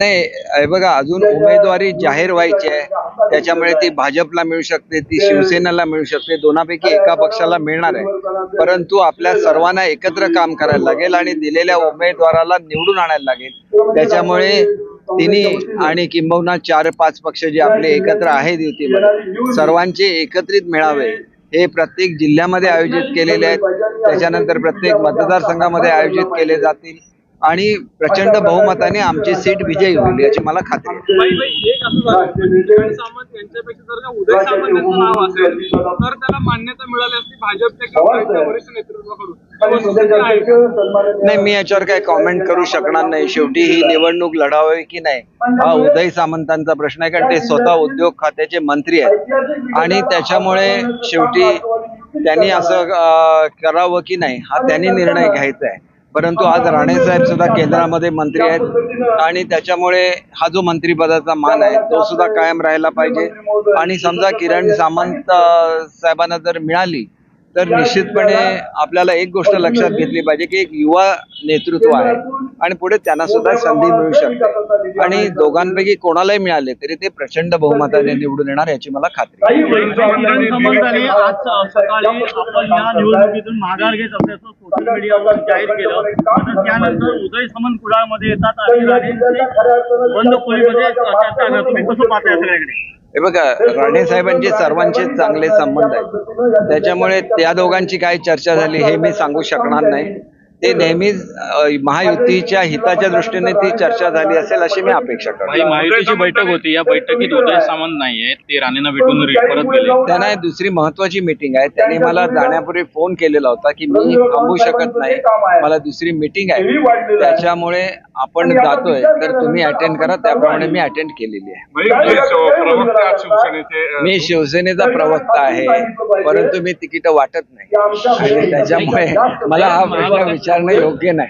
नाही हे बघा अजून उमेदवारी जाहीर व्हायची आहे. त्याच्यामुळे ती भाजपला मिळू शकते ती शिवसेनेला मिळू शकते दोनापैकी एका पक्षाला मिळणार आहे. परंतु आपल्या सर्वांना एकत्र काम करायला लागेल आणि दिलेल्या उमेदवाराला निवडून आणायला लागेल. त्याच्यामुळे तिन्ही आणि किंबहुना चार पाच पक्ष जे आपले एकत्र आहेत युतीमध्ये सर्वांचे एकत्रित मेळावे हे प्रत्येक जिल्ह्यामध्ये आयोजित केलेले आहेत. त्याच्यानंतर प्रत्येक मतदारसंघामध्ये आयोजित केले जातील. आणि प्रचंड बहुमताने आमची सीट विजयी होईल याची मला खात्री. नाही मी याच्यावर काही कॉमेंट करू शकणार नाही. शेवटी ही निवडणूक लढावी की नाही? हा उदय सामंतांचा प्रश्न आहे कारण ते स्वतः उद्योग खात्याचे मंत्री आहेत. आणि त्याच्यामुळे शेवटी त्यांनी असं करावं की नाही हा त्यांनी निर्णय घ्यायचा आहे. परंतु आज राणे साहेब सुद्धा केंद्रामध्ये मंत्री आहेत आणि त्याच्यामुळे हा जो मंत्रिपदाचा मान आहे तो सुद्धा कायम राहिला पाहिजे. आणि समजा किरण सामंत साहेबांना जर मिळाली तर निश्चितपणे आपल्याला एक गोष्ट लक्षात घेतली पाहिजे की एक युवा नेतृत्व आहे. आणि पुढे त्यांना सुद्धा संधी मिळू शकते. आणि दोघांपैकी कोणालाही मिळाले तरी ते प्रचंड बहुमताने निवडून येणार याची मला खात्री आहे. किरण सामंतांनी आज सकाळी आपण या निवडणुकीतून माघार घेत असल्याचं सोशल मीडियावर जाहीर केलं. त्यानंतर उदय सामंत कुडाळमध्ये येतात आणि बंद खोलीमध्ये तुम्ही कसं पाहता या सगळ्याकडे हे बघा राणे साहेबांचे सर्वांचे चांगले संबंध आहेत. त्याच्यामुळे त्या दोघांची काय चर्चा झाली हे मी सांगू शकणार नाही. ते नेहमीच महायुतीच्या हिताच्या दृष्टीने ती चर्चा झाली असेल अशी मी अपेक्षा करतो. महायुतीची बैठक होती. या बैठकीत उदय सामंत नाहीये ते राणेंना भेटून परत गेले त्यांना दुसरी महत्वाची मीटिंग आहे. त्यांनी मला जाण्यापूर्वी फोन केलेला होता की मी थांबू शकत नाही. मला दुसरी मीटिंग आहे. त्याच्यामुळे आपण जातोय तर तुम्ही अटेंड करा त्याप्रमाणे मी अटेंड केलेली आहे. मी शिवसेनेचा प्रवक्ता आहे परंतु मी तिकीट वाटत नाही. आणि त्याच्यामुळे मला हा प्रश्न विचारणं योग्य नाही.